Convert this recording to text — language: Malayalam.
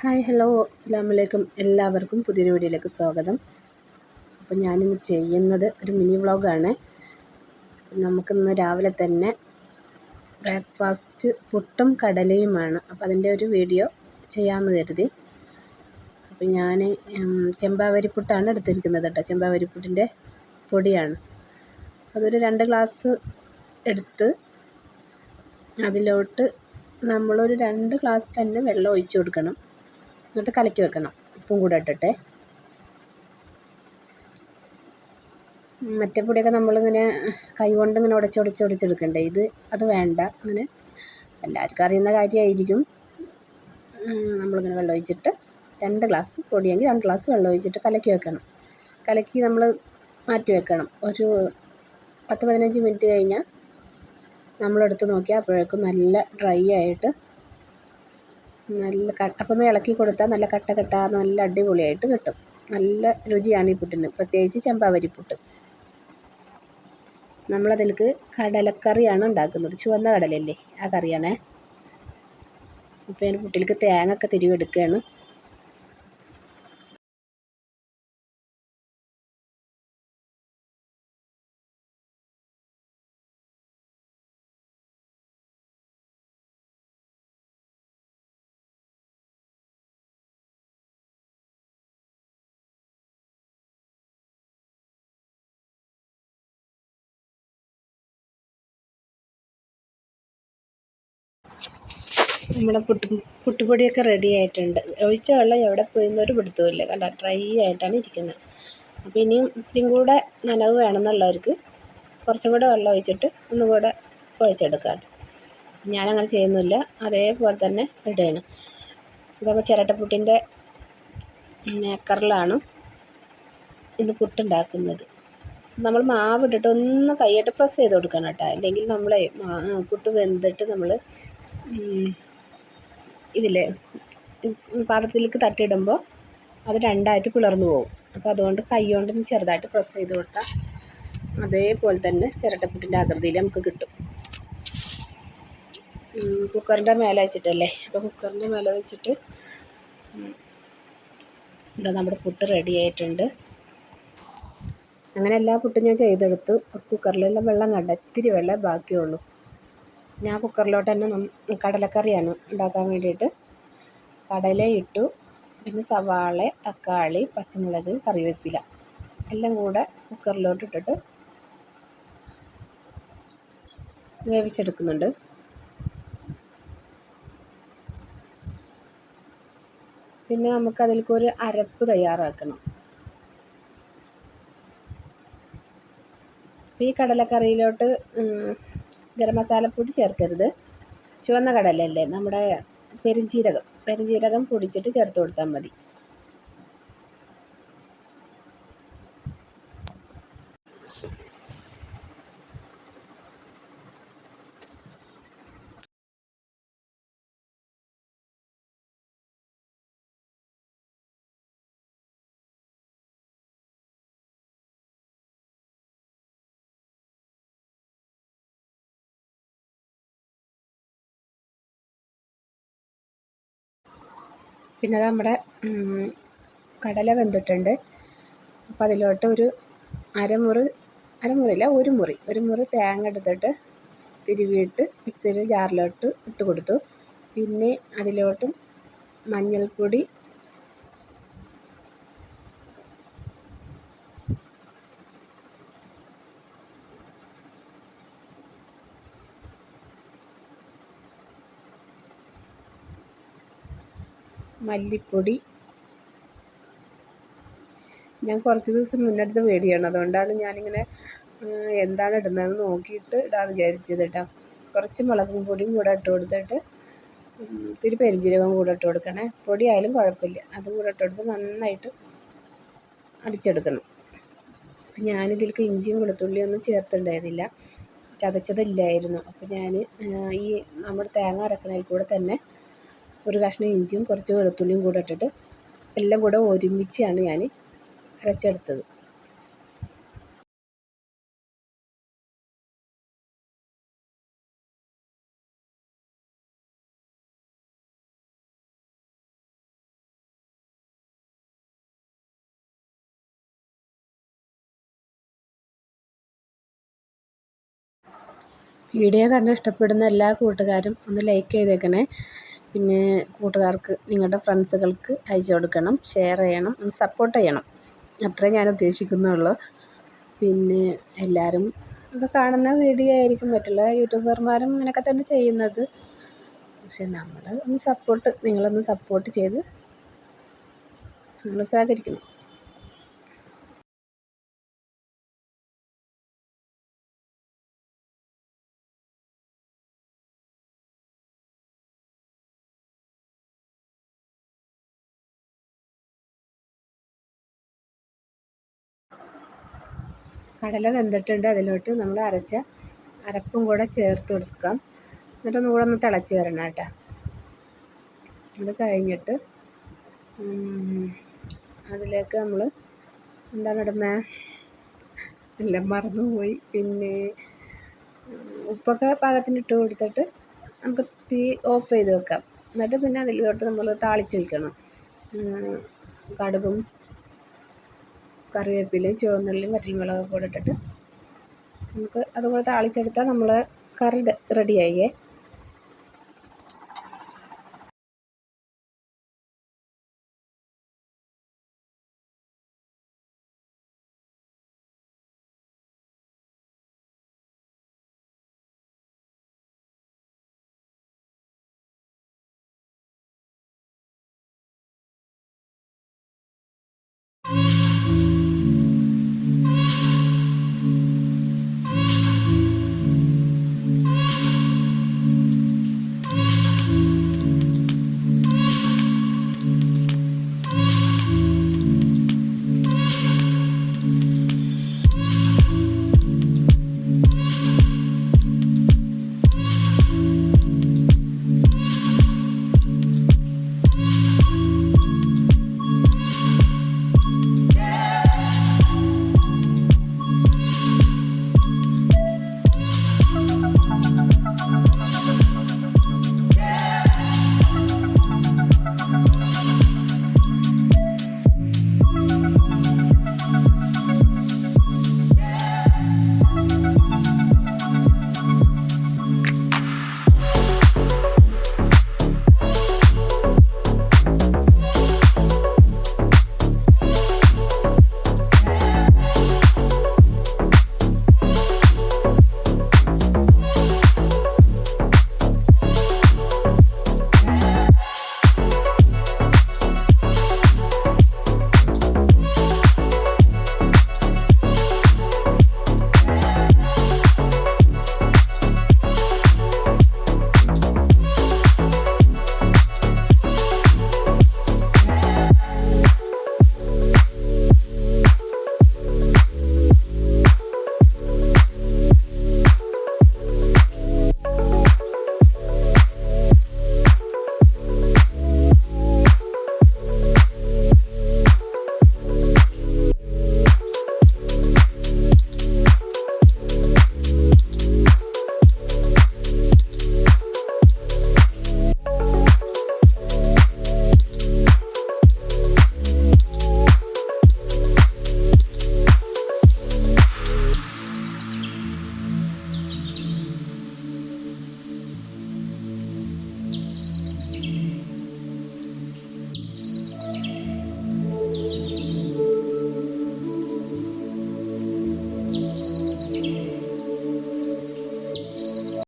Hi hello. അസ്സാം വലൈക്കും എല്ലാവർക്കും പുതിയൊരു വീഡിയോയിലേക്ക് സ്വാഗതം. അപ്പോൾ ഞാനിന്ന് ചെയ്യുന്നത് ഒരു മിനി വ്ളോഗാണ്. നമുക്കിന്ന് രാവിലെ തന്നെ ബ്രേക്ക്ഫാസ്റ്റ് പുട്ടും കടലയുമാണ്. അപ്പോൾ അതിന്റെ ഒരു വീഡിയോ ചെയ്യാമെന്ന് കരുതി. അപ്പോൾ ഞാൻ ചെമ്പാവരിപ്പുട്ടാണ് എടുത്തിരിക്കുന്നത് കേട്ടോ. ചെമ്പാവരിപ്പുട്ടിന്റെ പൊടിയാണ്. അതൊരു രണ്ട് ഗ്ലാസ് എടുത്ത് അതിലോട്ട് നമ്മളൊരു രണ്ട് ഗ്ലാസ് തന്നെ വെള്ളം ഒഴിച്ചു കൊടുക്കണം. എന്നിട്ട് കലക്കി വെക്കണം. ഉപ്പും കൂടെ ഇട്ടിട്ട്. മറ്റേ പൊടിയൊക്കെ നമ്മളിങ്ങനെ കൈ കൊണ്ട് ഇങ്ങനെ ഉടച്ച് ഉടച്ചെടുക്കണ്ടേ ഇത് അത് വേണ്ട. അങ്ങനെ എല്ലാവർക്കും അറിയുന്ന കാര്യമായിരിക്കും. നമ്മളിങ്ങനെ വെള്ളം ഒഴിച്ചിട്ട് രണ്ട് ഗ്ലാസ് പൊടിയെങ്കിൽ രണ്ട് ഗ്ലാസ് വെള്ളം ഒഴിച്ചിട്ട് കലക്കി വെക്കണം. കലക്കി നമ്മൾ മാറ്റി വെക്കണം. ഒരു പത്ത് പതിനഞ്ച് മിനിറ്റ് കഴിഞ്ഞാൽ നമ്മളെടുത്ത് നോക്കിയാൽ അപ്പോഴേക്കും നല്ല ഡ്രൈ ആയിട്ട് നല്ല അപ്പോൾ ഒന്ന് ഇളക്കി കൊടുത്താൽ നല്ല കട്ട കട്ട നല്ല അടിപൊളിയായിട്ട് കിട്ടും. നല്ല രുചിയാണ് ഈ പുട്ടിന്. പ്രത്യേകിച്ച് ചെമ്പാവരിപ്പുട്ട് നമ്മളതിലേക്ക് കടലക്കറിയാണ് ഉണ്ടാക്കുന്നത്. ചുവന്ന കടലല്ലേ ആ കറിയാണേ. ഇപ്പം ഞാൻ പുട്ടിലേക്ക് തേങ്ങ ഒക്കെ തിരിവെടുക്കുകയാണ്. നമ്മുടെ പുട്ട് പുട്ടുപൊടിയൊക്കെ റെഡി ആയിട്ടുണ്ട്. ഒഴിച്ച വെള്ളം എവിടെ പോയെന്നൊരു പിടുത്തവുമില്ല. കണ്ടോ? ഡ്രൈ ആയിട്ടാണ് ഇരിക്കുന്നത് അപ്പോൾ ഇനിയും ഇത്തിരിയും കൂടെ നനവ് വേണമെന്നുള്ളവർക്ക് കുറച്ചും കൂടെ വെള്ളം ഒഴിച്ചിട്ട് ഒന്നും കൂടെ കുഴച്ചെടുക്കാം ഞാനങ്ങനെ ചെയ്യുന്നില്ല. അതേപോലെ തന്നെ ഇടുകയാണ്. ഇപ്പോൾ ചിരട്ടപ്പുട്ടിന്റെ മേക്കറിലാണ് ഇന്ന് പുട്ടുണ്ടാക്കുന്നത്. നമ്മൾ മാവ് ഇട്ടിട്ട് ഒന്ന് കൈയിട്ട് പ്രസ് ചെയ്ത് കൊടുക്കണം കേട്ടോ. അല്ലെങ്കിൽ നമ്മളെ പുട്ട് വെന്തിട്ട് നമ്മൾ ഇതിൽ പാത്രത്തിലേക്ക് തട്ടിയിടുമ്പോൾ അത് രണ്ടായിട്ട് പിളർന്നു പോകും അപ്പോൾ അതുകൊണ്ട് കൈ കൊണ്ട് ചെറുതായിട്ട് പ്രസ് ചെയ്ത് കൊടുത്താൽ അതേപോലെ തന്നെ ചിരട്ടപ്പുട്ടിന്റെ ആകൃതിയിൽ നമുക്ക് കിട്ടും. കുക്കറിന്റെ മേലെ വെച്ചിട്ടല്ലേ? അപ്പോൾ കുക്കറിന്റെ മേലെ വെച്ചിട്ട് എന്താ നമ്മുടെ പുട്ട് റെഡി ആയിട്ടുണ്ട്. അങ്ങനെ എല്ലാ പുട്ടും ഞാൻ ചെയ്തെടുത്തു. കുക്കറിലെല്ലാം വെള്ളം കണ്ട ഇത്തിരി വെള്ളം ബാക്കിയുള്ളൂ ഞാൻ കുക്കറിലോട്ട് തന്നെ കടലക്കറിയാണ് ഉണ്ടാക്കാൻ വേണ്ടിയിട്ട്. കടല ഇട്ടു പിന്നെ സവാള തക്കാളി പച്ചമുളക് കറിവേപ്പില എല്ലാം കൂടെ കുക്കറിലോട്ട് ഇട്ടിട്ട് വേവിച്ചെടുക്കുന്നുണ്ട്. പിന്നെ നമുക്ക് അതിലേക്ക് ഒരു അരപ്പ് തയ്യാറാക്കണം. ഈ കടലക്കറിയിലോട്ട് ഗരം മസാലപ്പൊടി ചേർക്കരുത്. ചുവന്ന കടലല്ലേ നമ്മുടെ പെരുംജീരകം പെരുംജീരകം പൊടിച്ചിട്ട് ചേർത്ത് കൊടുത്താൽ മതി. പിന്നെ നമ്മുടെ കടല വെന്തിട്ടുണ്ട്. അപ്പം അതിലോട്ട് ഒരു അരമുറി അരമുറിയില്ല ഒരു മുറി ഒരു മുറി തേങ്ങ എടുത്തിട്ട് തിരുവിയിട്ട് മിക്സിയുടെ ജാറിലോട്ട് ഇട്ട് കൊടുത്തു. പിന്നെ അതിലോട്ടും മഞ്ഞൾപ്പൊടി മല്ലിപ്പൊടി. ഞാൻ കുറച്ച് ദിവസം മുന്നെടുത്ത വീഡിയോ അതുകൊണ്ടാണ് ഞാനിങ്ങനെ എന്താണ് ഇടുന്നതെന്ന് നോക്കിയിട്ട് ഇടാമെന്ന് വിചാരിച്ചത് കേട്ടോ കുറച്ച് മുളകും പൊടിയും കൂടെ ഇട്ട് കൊടുത്തിട്ട് ഇത്തിരി പെരിഞ്ചീരകം കൂടെ ഇട്ട് കൊടുക്കണേ. പൊടി ആയാലും കുഴപ്പമില്ല. അതും കൂടെ ഇട്ട് കൊടുത്ത് നന്നായിട്ട് അടിച്ചെടുക്കണം. അപ്പം ഞാനിതിലേക്ക് ഇഞ്ചിയും വെളുത്തുള്ളിയും ഒന്നും ചേർത്തിട്ടുണ്ടായിരുന്നില്ല. ചതച്ചതില്ലായിരുന്നു. അപ്പോൾ ഞാൻ ഈ നമ്മുടെ തേങ്ങ അരക്കണതിൽ കൂടെ തന്നെ ഒരു കഷ്ണം ഇഞ്ചിയും കുറച്ച് വെളുത്തുള്ളിയും കൂടെ ഇട്ടിട്ട് എല്ലാം കൂടെ ഒരുമിച്ചാണ് ഞാൻ അരച്ചെടുത്തത്. വീഡിയോ കണ്ട് ഇഷ്ടപ്പെടുന്ന എല്ലാ കൂട്ടുകാരും ഒന്ന് ലൈക്ക് ചെയ്തേക്കണേ. പിന്നെ കൂട്ടുകാർക്ക് നിങ്ങളുടെ ഫ്രണ്ട്സുകൾക്ക് അയച്ചു കൊടുക്കണം ഷെയർ ചെയ്യണം സപ്പോർട്ട് ചെയ്യണം. അത്രേ ഞാൻ ഉദ്ദേശിക്കുന്നുള്ളൂ. പിന്നെ എല്ലാവരും ഒക്കെ കാണുന്ന വീഡിയോ ആയിരിക്കും. മറ്റുള്ള യൂട്യൂബർമാരും അങ്ങനെയൊക്കെ തന്നെ ചെയ്യുന്നത്. പക്ഷെ നമ്മൾ ഒന്ന് സപ്പോർട്ട് നിങ്ങളൊന്ന് സപ്പോർട്ട് ചെയ്ത് നമ്മൾ സഹകരിക്കണം. കടല വെന്തിട്ടുണ്ട്. അതിലോട്ട് നമ്മൾ അരച്ച അരപ്പും കൂടെ ചേർത്ത് കൊടുക്കാം. എന്നിട്ടൊന്നും കൂടെ ഒന്ന് തിളച്ച് വരണം കേട്ടോ. അത് കഴിഞ്ഞിട്ട് അതിലേക്ക് നമ്മൾ എന്താണ് ഇടുന്നത് എല്ലാം മറന്നുപോയി. പിന്നെ ഉപ്പൊക്കെ പാകത്തിന് ഇട്ട് കൊടുത്തിട്ട് നമുക്ക് തീ ഓഫ് ചെയ്ത് വെക്കാം. എന്നിട്ട് പിന്നെ അതിലോട്ട് നമ്മൾ താളിച്ച് വയ്ക്കണം കടുകും കറിവേപ്പിലയും ചുവന്നുള്ളിയും വറ്റൽമുളകൊക്കെ കൂടെ ഇട്ടിട്ട് നമുക്ക് അതുകൂടെ താളിച്ചെടുത്താൽ നമ്മൾ കറി റെഡിയായേ